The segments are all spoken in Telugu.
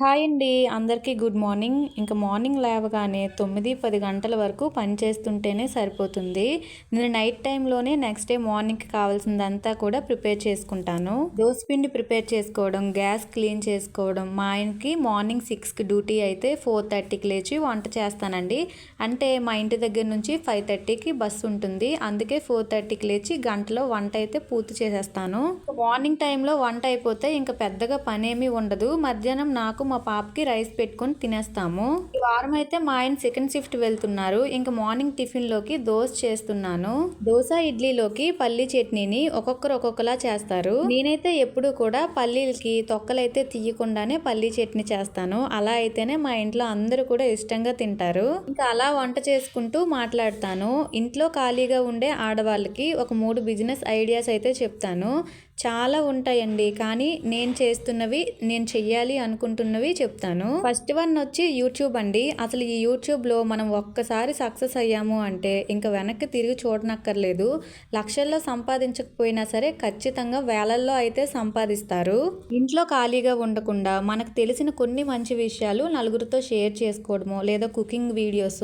హాయ్ అండి అందరికీ గుడ్ మార్నింగ్. ఇంకా మార్నింగ్ లేవగానే తొమ్మిది పది గంటల వరకు పని చేస్తుంటేనే సరిపోతుంది. నేను నైట్ టైంలోనే నెక్స్ట్ డే మార్నింగ్కి కావాల్సిందంతా కూడా ప్రిపేర్ చేసుకుంటాను. దోశ పిండి ప్రిపేర్ చేసుకోవడం గ్యాస్ క్లీన్ చేసుకోవడం మా ఆయనకి మార్నింగ్ సిక్స్కి డ్యూటీ అయితే ఫోర్ థర్టీకి లేచి వంట చేస్తానండి. అంటే మా ఇంటి దగ్గర నుంచి ఫైవ్ థర్టీకి బస్సు ఉంటుంది. అందుకే ఫోర్ థర్టీకి లేచి గంటలో వంట అయితే పూర్తి చేసేస్తాను. మార్నింగ్ టైంలో వంట అయిపోతే ఇంకా పెద్దగా పనేమీ ఉండదు. మధ్యాహ్నం నాకు మా పాపకి రైస్ పెట్టుకొని తినేస్తాము. ఈ వారం అయితే మా ఆయన సెకండ్ షిఫ్ట్ వెళ్తున్నారు. ఇంకా మార్నింగ్ టిఫిన్లోకి దోశ చేస్తున్నాను. దోశ ఇడ్లీలోకి పల్లి చట్నీని ఒక్కొక్కరు ఒక్కొక్కలా చేస్తారు. నేనైతే ఎప్పుడు కూడా పల్లీలకి తొక్కలైతే తీయకుండానే పల్లీ చట్నీ చేస్తాను. అలా అయితేనే మా ఇంట్లో అందరూ కూడా ఇష్టంగా తింటారు. ఇంకా అలా వంట చేసుకుంటూ మాట్లాడతాను. ఇంట్లో ఖాళీగా ఉండే ఆడవాళ్ళకి ఒక మూడు బిజినెస్ ఐడియాస్ అయితే చెప్తాను. చాలా ఉంటాయండి. కానీ నేను చేస్తున్నవి నేను చెయ్యాలి అనుకుంటున్నవి చెప్తాను. ఫస్ట్ వన్ వచ్చి యూట్యూబ్ అండి. అసలు ఈ యూట్యూబ్లో మనం ఒక్కసారి సక్సెస్ అయ్యాము అంటే ఇంకా వెనక్కి తిరిగి చూడనక్కర్లేదు. లక్షల్లో సంపాదించకపోయినా సరే ఖచ్చితంగా వేలల్లో అయితే సంపాదిస్తారు. ఇంట్లో ఖాళీగా ఉండకుండా మనకు తెలిసిన కొన్ని మంచి విషయాలు నలుగురితో షేర్ చేసుకోవడమో లేదా కుకింగ్ వీడియోస్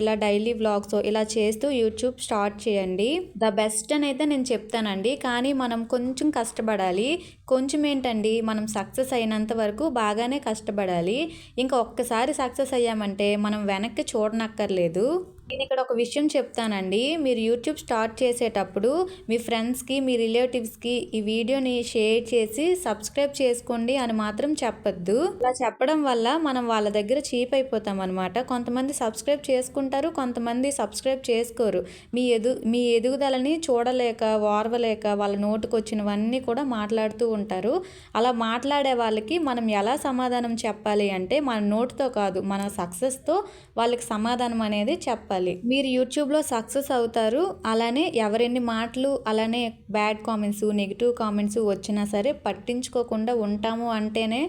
ఇలా డైలీ వ్లాగ్స్ ఇలా చేస్తూ యూట్యూబ్ స్టార్ట్ చేయండి. ద బెస్ట్ అని అయితే నేను చెప్తానండి. కానీ మనం కొంచెం కష్టపడాలి. కొంచెం ఏంటండి మనం సక్సెస్ అయినంత వరకు బాగానే కష్టపడాలి. ఇంకా ఒక్కసారి సక్సెస్ అయ్యామంటే మనం వెనక్కి చూడనక్కర్లేదు. నేను ఇక్కడ ఒక విషయం చెప్తానండి. మీరు యూట్యూబ్ స్టార్ట్ చేసేటప్పుడు మీ ఫ్రెండ్స్కి మీ రిలేటివ్స్కి ఈ వీడియోని షేర్ చేసి సబ్స్క్రైబ్ చేసుకోండి అని మాత్రం చెప్పొద్దు. అలా చెప్పడం వల్ల మనం వాళ్ళ దగ్గర చీప్ అయిపోతాం అనమాట కొంతమంది సబ్స్క్రైబ్ చేసుకుంటారు కొంతమంది సబ్స్క్రైబ్ చేసుకోరు. మీ ఎదు మీ ఎదుగుదలని చూడలేక ఓర్వలేక వాళ్ళ నోటుకు వచ్చినవన్నీ కూడా మాట్లాడుతూ ఉంటారు. అలా మాట్లాడే వాళ్ళకి మనం ఎలా సమాధానం చెప్పాలి అంటే మన నోటుతో కాదు మన సక్సెస్తో వాళ్ళకి సమాధానం అనేది చెప్పాలి. మీరు యూట్యూబ్లో సక్సెస్ అవుతారు. అలానే ఎవరెన్ని మాటలు అలానే బ్యాడ్ కామెంట్స్ నెగిటివ్ కామెంట్స్ వచ్చినా సరే పట్టించుకోకుండా ఉంటాము అంటేనే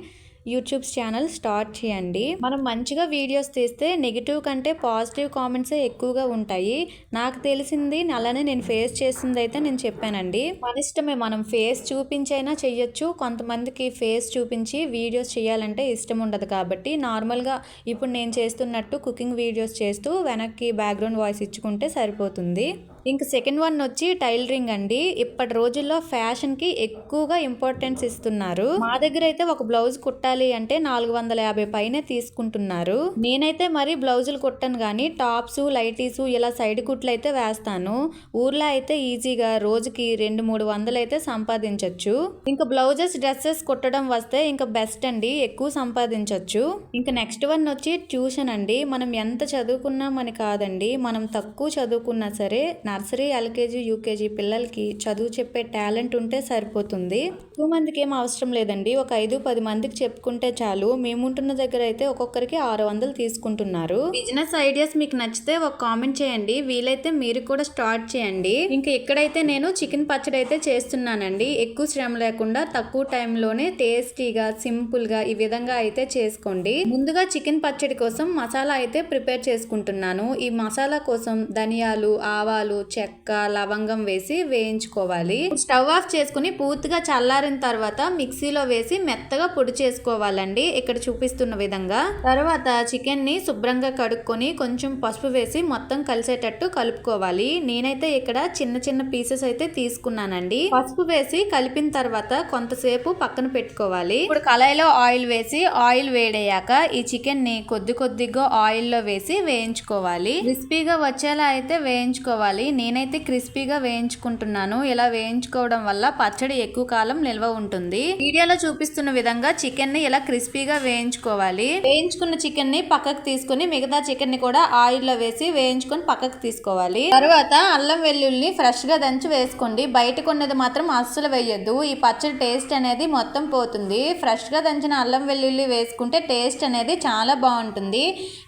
యూట్యూబ్ ఛానల్ స్టార్ట్ చేయండి. మనం మంచిగా వీడియోస్ తీస్తే నెగిటివ్ కంటే పాజిటివ్ కామెంట్సే ఎక్కువగా ఉంటాయి. నాకు తెలిసింది అలానే నేను ఫేస్ చేసింది అయితే నేను చెప్పానండి. మన ఇష్టమే మనం ఫేస్ చూపించైనా చెయ్యొచ్చు. కొంతమందికి ఫేస్ చూపించి వీడియోస్ చేయాలంటే ఇష్టం ఉండదు కాబట్టి నార్మల్గా ఇప్పుడు నేను చేస్తున్నట్టు కుకింగ్ వీడియోస్ చేస్తూ వెనక్కి బ్యాక్గ్రౌండ్ వాయిస్ ఇచ్చుకుంటే సరిపోతుంది. ఇంక సెకండ్ వన్ వచ్చి టైలరింగ్ అండి. ఇప్పటి రోజుల్లో ఫ్యాషన్కి ఎక్కువగా ఇంపార్టెన్స్ ఇస్తున్నారు. మా దగ్గర అయితే ఒక బ్లౌజ్ కుట్టాలి అంటే నాలుగు వందల యాభై పైనే తీసుకుంటున్నారు. నేనైతే మరి బ్లౌజులు కుట్టను కానీ టాప్స్ లైటీస్ ఇలా సైడ్ కుట్లు అయితే వేస్తాను. ఊర్లో అయితే ఈజీగా రోజుకి రెండు మూడు వందలు అయితే సంపాదించవచ్చు ఇంకా బ్లౌజెస్ డ్రెస్సెస్ కుట్టడం వస్తే ఇంకా బెస్ట్ అండి. ఎక్కువ సంపాదించవచ్చు ఇంకా నెక్స్ట్ వన్ వచ్చి ట్యూషన్ అండి. మనం ఎంత చదువుకున్నామని కాదండి. మనం తక్కువ చదువుకున్నా సరే నర్సరీ ఎల్కేజీ యూకేజీ పిల్లలకి చదువు చెప్పే టాలెంట్ ఉంటే సరిపోతుంది. ఎక్కువ మందికి ఏం అవసరం లేదండి. ఒక ఐదు పది మందికి చెప్పుకుంటే చాలు. మేముంటున్న దగ్గర అయితే ఒక్కొక్కరికి ఆరు వందలు తీసుకుంటున్నారు. బిజినెస్ ఐడియాస్ మీకు నచ్చితే ఒక కామెంట్ చేయండి. వీలైతే మీరు కూడా స్టార్ట్ చేయండి. ఇంకా ఇక్కడైతే నేను చికెన్ పచ్చడి అయితే చేస్తున్నానండి. ఎక్కువ శ్రమ లేకుండా తక్కువ టైంలోనే టేస్టీగా సింపుల్గా ఈ విధంగా అయితే చేసుకోండి. ముందుగా చికెన్ పచ్చడి కోసం మసాలా అయితే ప్రిపేర్ చేసుకుంటున్నాను. ఈ మసాలా కోసం ధనియాలు ఆవాలు చెక్క లవంగం వేసి వేయించుకోవాలి. స్టవ్ ఆఫ్ చేసుకుని పూర్తిగా చల్లారిన తర్వాత మిక్సీలో వేసి మెత్తగా పొడి చేసుకోవాలండి. ఇక్కడ చూపిస్తున్న విధంగా. తర్వాత చికెన్ని శుభ్రంగా కడుక్కొని కొంచెం పసుపు వేసి మొత్తం కలిసేటట్టు కలుపుకోవాలి. నేనైతే ఇక్కడ చిన్న చిన్న పీసెస్ అయితే తీసుకున్నానండి. పసుపు వేసి కలిపిన తర్వాత కొంతసేపు పక్కన పెట్టుకోవాలి. ఇప్పుడు కళాయిలో ఆయిల్ వేసి ఆయిల్ వేడయ్యాక ఈ చికెన్ని కొద్ది కొద్దిగా ఆయిల్లో వేసి వేయించుకోవాలి. క్రిస్పీగా వచ్చేలా అయితే వేయించుకోవాలి. నేనైతే క్రిస్పీగా వేయించుకుంటున్నాను. ఇలా వేయించుకోవడం వల్ల పచ్చడి ఎక్కువ కాలం నిల్వ ఉంటుంది. వీడియోలో చూపిస్తున్న విధంగా చికెన్ని ఇలా క్రిస్పీగా వేయించుకోవాలి. వేయించుకున్న చికెన్ని పక్కకు తీసుకుని మిగతా చికెన్ని కూడా ఆయిల్లో వేసి వేయించుకొని పక్కకు తీసుకోవాలి. తర్వాత అల్లం వెల్లుల్లి ఫ్రెష్గా దంచి వేసుకోండి. బయట కొన్నది మాత్రం అస్సలు వేయొద్దు. ఈ పచ్చడి టేస్ట్ అనేది మొత్తం పోతుంది. ఫ్రెష్గా దంచిన అల్లం వెల్లుల్లి వేసుకుంటే టేస్ట్ అనేది చాలా బాగుంటుంది.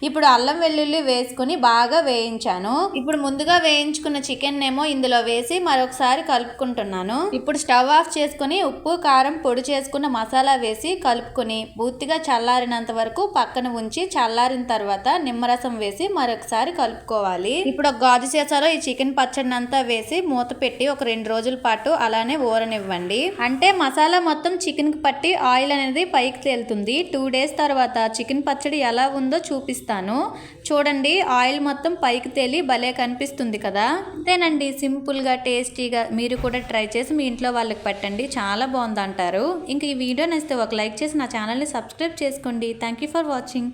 ఇప్పుడు అల్లం వెల్లుల్లి వేసుకుని బాగా వేయించాను. ఇప్పుడు ముందుగా వేయించుకున్న చేసుకున్న చికెన్ ఏమో ఇందులో వేసి మరొకసారి కలుపుకుంటున్నాను. ఇప్పుడు స్టవ్ ఆఫ్ చేసుకుని ఉప్పు కారం పొడి చేసుకున్న మసాలా వేసి కలుపుకొని పూర్తిగా చల్లారినంత వరకు పక్కన ఉంచి చల్లారిన తర్వాత నిమ్మరసం వేసి మరొకసారి కలుపుకోవాలి. ఇప్పుడు ఒక గాజు చేసాలో ఈ చికెన్ పచ్చడిని అంతా వేసి మూత పెట్టి ఒక రెండు రోజుల పాటు అలానే ఊరనివ్వండి అంటే మసాలా మొత్తం చికెన్కి పట్టి ఆయిల్ అనేది పైకి తేలుతుంది. టూ డేస్ తర్వాత చికెన్ పచ్చడి ఎలా ఉందో చూపిస్తాను. చూడండి ఆయిల్ మొత్తం పైకి తేలి భలే కనిపిస్తుంది కదా. అంతేనండి సింపుల్గా టేస్టీగా మీరు కూడా ట్రై చేసి మీ ఇంట్లో వాళ్ళకి పెట్టండి. చాలా బాగుంది అంటారు ఇంక ఈ వీడియో నచ్చితే ఒక లైక్ చేసి నా ఛానల్ని సబ్స్క్రైబ్ చేసుకోండి. Thank you for watching.